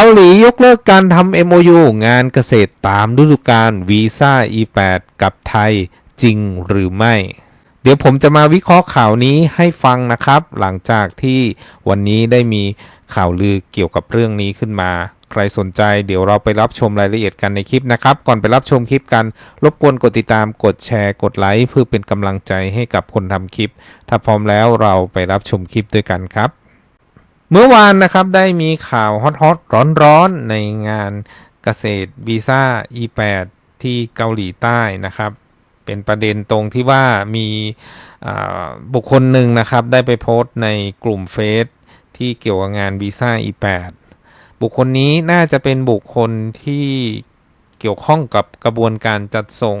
เกาหลียกเลิกการทำ MOU งานเกษตรตามฤดูกาลวีซ่า E8 กับไทยจริงหรือไม่ เดี๋ยวผมจะมาวิเคราะห์ข่าวนี้ให้ฟังนะครับ หลังจากที่วันนี้ได้มีข่าวลือเกี่ยวกับเรื่องนี้ขึ้นมา ใครสนใจเดี๋ยวเราไปรับชมรายละเอียดกันในคลิปนะครับ ก่อนไปรับชมคลิปกัน รบกวนกดติดตามกดแชร์กดไลค์เพื่อเป็นกำลังใจให้กับคนทำคลิป ถ้าพร้อมแล้วเราไปรับชมคลิปด้วยกันครับ เมื่อวานนะครับได้มีข่าวฮอตฮอตร้อนๆในงานเกษตรวีซ่า E8 ที่เกาหลีใต้นะครับ เป็นประเด็นตรงที่ว่ามีบุคคลหนึ่งนะครับ ได้ไปโพสต์ในกลุ่มเฟซที่เกี่ยวกับงานวีซ่า E8 บุคคลนี้น่าจะเป็นบุคคลที่เกี่ยวข้องกับกระบวนการจัดส่ง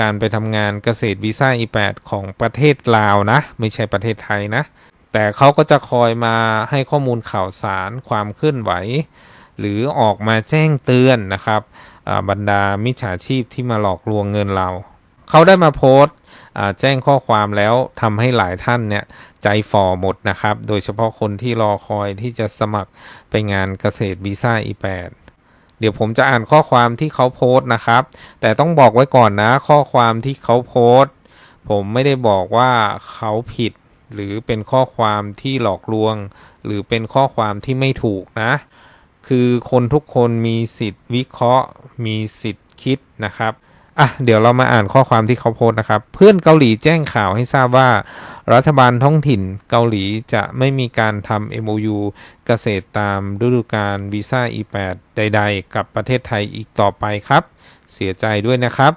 การไปทำงานเกษตรวีซ่า E8 ของประเทศลาวนะ ไม่ใช่ประเทศไทยนะ แต่เขาก็จะคอยมาให้ข้อมูลข่าวสารความเคลื่อนไหว หรือออกมาแจ้งเตือนนะครับบรรดามิจฉาชีพที่มาหลอกลวงเงินเรา เขาได้มาโพสต์แจ้งข้อความแล้วทำให้หลายท่านเนี่ยใจฝ่อหมดนะครับ โดยเฉพาะคนที่รอคอยที่จะสมัครไปงานเกษตรวีซ่า E8 เดี๋ยวผมจะอ่านข้อความที่เขาโพสต์นะครับ แต่ต้องบอกไว้ก่อนนะ ข้อความที่เขาโพสต์ ผมไม่ได้บอกว่าเขาผิด หรือเป็นข้อความที่หลอกลวง หรือเป็นข้อความที่ไม่ถูกนะ คือคนทุกคนมีสิทธิ์วิเคราะห์ มีสิทธิ์คิดนะครับอะเดี๋ยวเรามาอ่านข้อความที่เขาโพสต์นะครับ เพื่อนเกาหลีแจ้งข่าวให้ทราบว่า รัฐบาลท้องถิ่นเกาหลีจะไม่มีการทำ MOU เกษตรตามฤดูกาลวีซ่า E8 ใด ๆ กับประเทศไทยอีกต่อไปครับ เสียใจด้วยนะครับ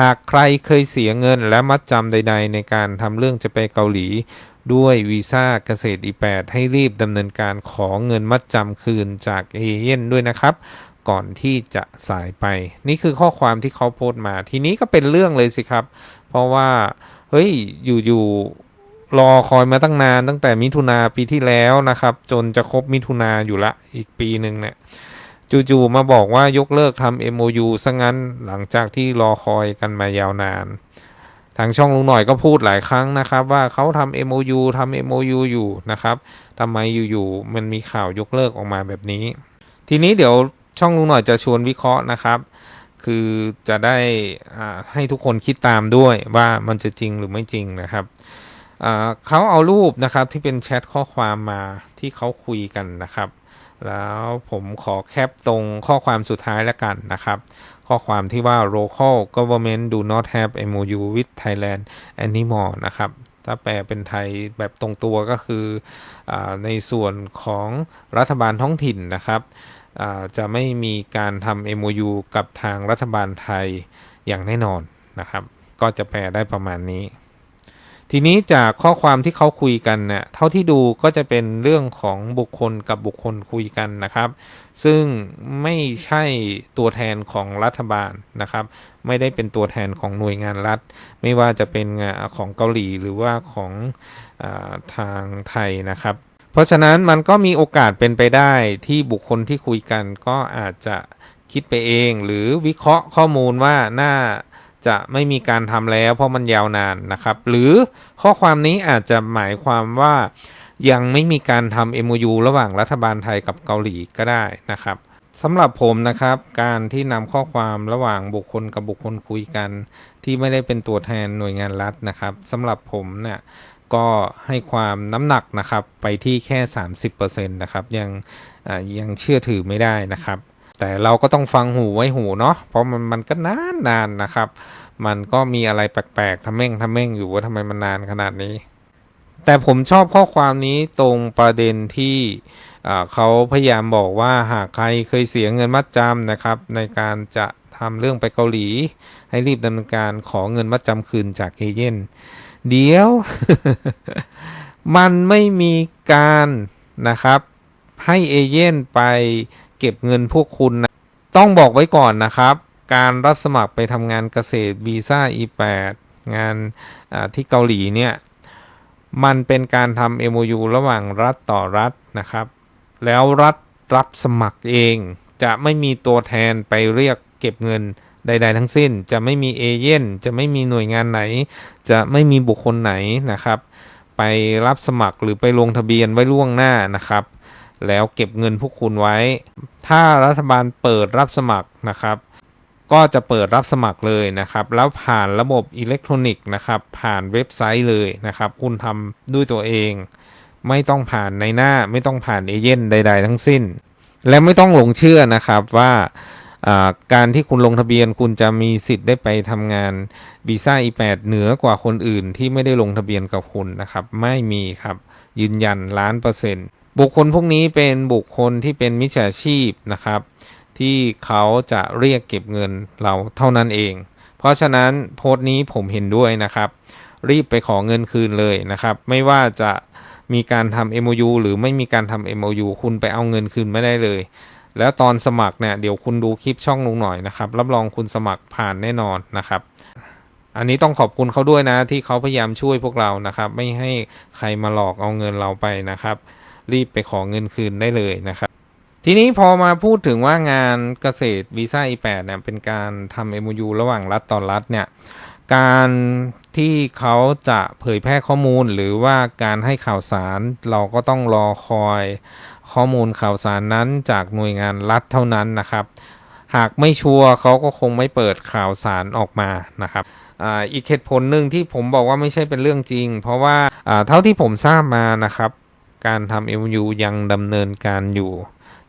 หากใครเคยเสียเงินและมัดจำใด ๆ ในการทำเรื่องจะไปเกาหลี ด้วยวีซ่าเกษตร E8 ให้รีบดำเนินการขอเงินมัดจำคืนจากเอเย่นด้วยนะครับ ก่อนที่จะสายไป นี่คือข้อความที่เขาโพสต์มา ทีนี้ก็เป็นเรื่องเลยสิครับ เพราะว่า เฮ้ย อยู่ๆรอคอยมาตั้งนานตั้งแต่มิถุนาปีที่แล้วนะครับ จนจะครบมิถุนาอยู่ละอีกปีหนึ่งเนี่ย จู่ๆมาบอกว่ายกเลิกทำ MOU ซะงั้นหลังจากที่รอคอยกันมายาวนาน ทางช่องลุงหน่อยก็พูดหลายครั้งนะครับว่าเขาทำ MOU ทำ MOU อยู่นะครับทำไมอยู่ๆมันมีข่าวยกเลิกออกมาแบบนี้ ทีนี้เดี๋ยวช่องลุงหน่อยจะชวนวิเคราะห์นะครับ คือจะได้ให้ทุกคนคิดตามด้วยว่ามันจะจริงหรือไม่จริงนะครับเขาเอารูปนะครับที่เป็นแชทข้อความมาที่เขาคุยกันนะครับ แล้วผมขอแคปตรงข้อความสุดท้ายแล้วกันนะครับ ข้อความที่ว่า local government do not have MOU with Thailand anymore นะครับ ถ้าแปลเป็นไทยแบบตรงตัวก็คืออในส่วนของรัฐบาลท้องถิ่นนะครับจะไม่มีการทำ MOU กับทางรัฐบาลไทยอย่างแน่นอนนะครับ ก็จะแปลได้ประมาณนี้ ทีนี้จากข้อความที่เขาคุยกันเนี่ยเท่าที่ดูก็จะเป็นเรื่องของบุคคลกับบุคคลคุยกันนะครับ ซึ่งไม่ใช่ตัวแทนของรัฐบาลนะครับ ไม่ได้เป็นตัวแทนของหน่วยงานรัฐ ไม่ว่าจะเป็นของเกาหลีหรือว่าของอทางไทยนะครับ เพราะฉะนั้นมันก็มีโอกาสเป็นไปได้ที่บุคคลที่คุยกันก็อาจจะคิดไปเอง หรือวิเคราะห์ข้อมูลว่าน่า จะไม่มีการทำแล้วเพราะมันยาวนานนะครับ หรือข้อความนี้อาจจะหมายความว่ายังไม่มีการทำ MOU ระหว่างรัฐบาลไทยกับเกาหลีก็ได้นะครับสำหรับผมนะครับ การที่นำข้อความระหว่างบุคคลกับบุคคลคุยกัน ที่ไม่ได้เป็นตัวแทนหน่วยงานรัฐนะครับสำหรับผมเนี่ยก็ให้ความน้ำหนักนะครับไปที่แค่ 30%นะครับยังยังเชื่อถือไม่ได้นะครับ แต่เราก็ต้องฟังหูไว้หูเนาะเพราะมันมันก็นานนานนะครับ มันก็มีอะไรแปลกๆทำเม่งทำเม่งอยู่ว่าทำไมมันนานขนาดนี้ แต่ผมชอบข้อความนี้ตรงประเด็นที่เขาพยายามบอกว่าหากใครเคยเสียเงินมัดจำนะครับ ในการจะทำเรื่องไปเกาหลี ให้รีบดำเนินการขอเงินมัดจำคืนจากเอเย่นเดี๋ยว มันไม่มีการนะครับให้เอเย่นไป เก็บเงินพวกคุณนะต้องบอกไว้ก่อนนะครับ การรับสมัครไปทำงานเกษตรวีซ่า E8 งานที่เกาหลีเนี่ยมันเป็นการทำ MOU ระหว่างรัฐต่อรัฐนะครับ แล้วรัฐรับสมัครเอง จะไม่มีตัวแทนไปเรียกเก็บเงินใด ๆ ทั้งสิ้น จะไม่มีเอเย่นจะไม่มีหน่วยงานไหน จะไม่มีบุคคลไหนนะครับ ไปรับสมัครหรือไปลงทะเบียนไว้ล่วงหน้านะครับ แล้วเก็บเงินพวกคุณไว้ ถ้ารัฐบาลเปิดรับสมัครนะครับ ก็จะเปิดรับสมัครเลยนะครับ แล้วผ่านระบบอิเล็กทรอนิกส์นะครับ ผ่านเว็บไซต์เลยนะครับ คุณทำด้วยตัวเอง ไม่ต้องผ่านในหน้าไม่ต้องผ่านเอเย่นใด ๆ ทั้งสิ้น และไม่ต้องหลงเชื่อนะครับว่าการที่คุณลงทะเบียนคุณจะมีสิทธิ์ได้ไปทำงานวีซ่า E8 เหนือกว่าคนอื่นที่ไม่ได้ลงทะเบียนกับคุณนะครับ ไม่มีครับ ยืนยันล้านเปอร์เซ็นต์ บุคคลพวกนี้เป็นบุคคลที่เป็นมิจฉาชีพนะครับ ที่เขาจะเรียกเก็บเงินเราเท่านั้นเอง เพราะฉะนั้นโพสต์นี้ผมเห็นด้วยนะครับ รีบไปขอเงินคืนเลยนะครับ ไม่ว่าจะมีการทำ MOU หรือไม่มีการทำ MOU คุณไปเอาเงินคืนไม่ได้เลย แล้วตอนสมัครเนี่ยเดี๋ยวคุณดูคลิปช่องลุงหน่อยนะครับ รับรองคุณสมัครผ่านแน่นอนนะครับ อันนี้ต้องขอบคุณเขาด้วยนะที่เขาพยายามช่วยพวกเรานะครับ ไม่ให้ใครมาหลอกเอาเงินเราไปนะครับ รีบไปขอเงินคืนได้เลยนะครับ ทีนี้พอมาพูดถึงว่างานเกษตรวีซ่า E8 เนี่ยเป็นการทำ MOU ระหว่างรัฐต่อรัฐเนี่ยการที่เขาจะเผยแพร่ข้อมูลหรือว่าการให้ข่าวสารเราก็ต้องรอคอยข้อมูลข่าวสารนั้นจากหน่วยงานรัฐเท่านั้นนะครับ หากไม่ชัวร์เขาก็คงไม่เปิดข่าวสารออกมานะครับอ,อีกเหตุผลหนึ่งที่ผมบอกว่าไม่ใช่เป็นเรื่องจริง เพราะว่าเท่าที่ผมทราบมานะครับ การทำ MOU ยังดำเนินการอยู่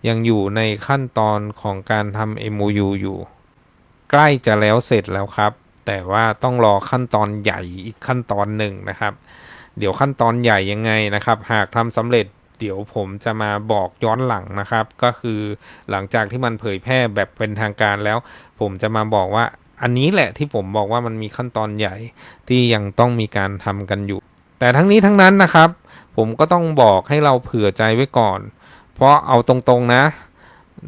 ยังอยู่ในขั้นตอนของการทำ MOU อยู่ ใกล้จะแล้วเสร็จแล้วครับ แต่ว่าต้องรอขั้นตอนใหญ่อีกขั้นตอนหนึ่งนะครับ เดี๋ยวขั้นตอนใหญ่ยังไงนะครับ หากทำสำเร็จเดี๋ยวผมจะมาบอกย้อนหลังนะครับ ก็คือหลังจากที่มันเผยแพร่แบบเป็นทางการแล้ว ผมจะมาบอกว่าอันนี้แหละที่ผมบอกว่ามันมีขั้นตอนใหญ่ที่ยังต้องมีการทำกันอยู่ แต่ทั้งนี้ทั้งนั้นนะครับ ผมก็ต้องบอกให้เราเผื่อใจไว้ก่อน เพราะเอาตรงๆนะ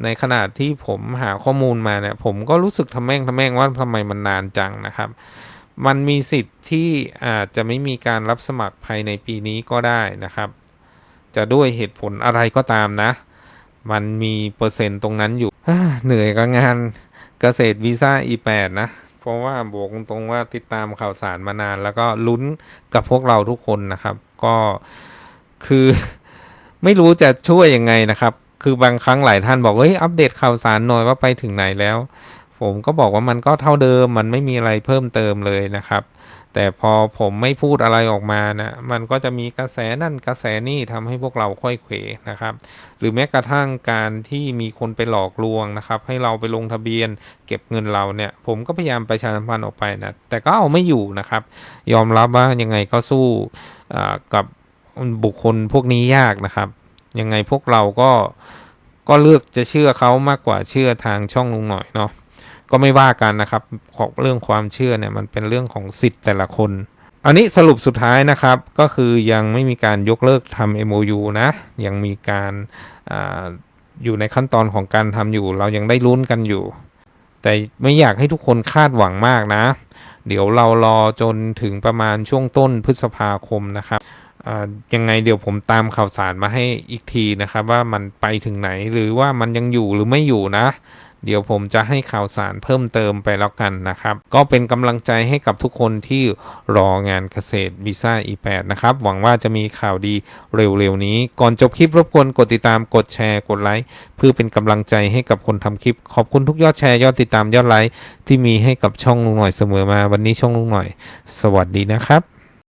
ในขณะที่ผมหาข้อมูลมาเนี่ย ผมก็รู้สึกทำแม่งทำแม่งว่าทำไมมันนานจังนะครับ มันมีสิทธิ์ที่อาจจะไม่มีการรับสมัครภายในปีนี้ก็ได้นะครับ จะด้วยเหตุผลอะไรก็ตามนะ มันมีเปอร์เซ็นต์ตรงนั้นอยู่เหนื่อยกับงานเกษตรวีซ่า E8 นะเพราะว่าบอกตรงๆว่าติดตามข่าวสารมานาน แล้วก็ลุ้นกับพวกเราทุกคนนะครับ ก็ คือไม่รู้จะช่วยยังไงนะครับ คือบางครั้งหลายท่านบอกเฮ้ยอัปเดตข่าวสารหน่อยว่าไปถึงไหนแล้ว ผมก็บอกว่ามันก็เท่าเดิม มันไม่มีอะไรเพิ่มเติมเลยนะครับ แต่พอผมไม่พูดอะไรออกมานะมันก็จะมีกระแสนั่นกระแสนี่ทำให้พวกเราค่อยเขวนะครับ หรือแม้กระทั่งการที่มีคนไปหลอกลวงนะครับ ให้เราไปลงทะเบียน เก็บเงินเราเนี่ย ผมก็พยายามประชาสัมพันธ์ออกไปนะแต่ก็เอาไม่อยู่นะครับ ยอมรับว่ายังไงก็สู้กับ บุคคลพวกนี้ยากนะครับ ยังไงพวกเราก็ก็เลือกจะเชื่อเขามากกว่าเชื่อทางช่องลุงหน่อยเนาะก็ไม่ว่ากันนะครับของเรื่องความเชื่อเนี่ยมันเป็นเรื่องของสิทธิ์แต่ละคน อันนี้สรุปสุดท้ายนะครับก็คือยังไม่มีการยกเลิกทำ MOU นะ ยังมีการออยู่ในขั้นตอนของการทำอยู่ เรายังได้ลุ้นกันอยู่ แต่ไม่อยากให้ทุกคนคาดหวังมากนะ เดี๋ยวเรารอจนถึงประมาณช่วงต้นพฤษภาคมนะครับ ยังไงเดี๋ยวผมตามข่าวสารมาให้อีกทีนะครับ ว่ามันไปถึงไหนหรือว่ามันยังอยู่หรือไม่อยู่นะ เดี๋ยวผมจะให้ข่าวสารเพิ่มเติมไปแล้วกันนะครับ ก็เป็นกำลังใจให้กับทุกคนที่รองานเกษตรวีซ่า E8 นะครับ หวังว่าจะมีข่าวดีเร็วๆนี้ ก่อนจบคลิปรบกวนกดติดตามกดแชร์กดไลค์เพื่อเป็นกำลังใจให้กับคนทำคลิป ขอบคุณทุกยอดแชร์ยอดติดตามยอดไลค์ที่มีให้กับช่องลุงหน่อยเสมอมา วันนี้ช่องลุงหน่อย สวัสดีนะครับ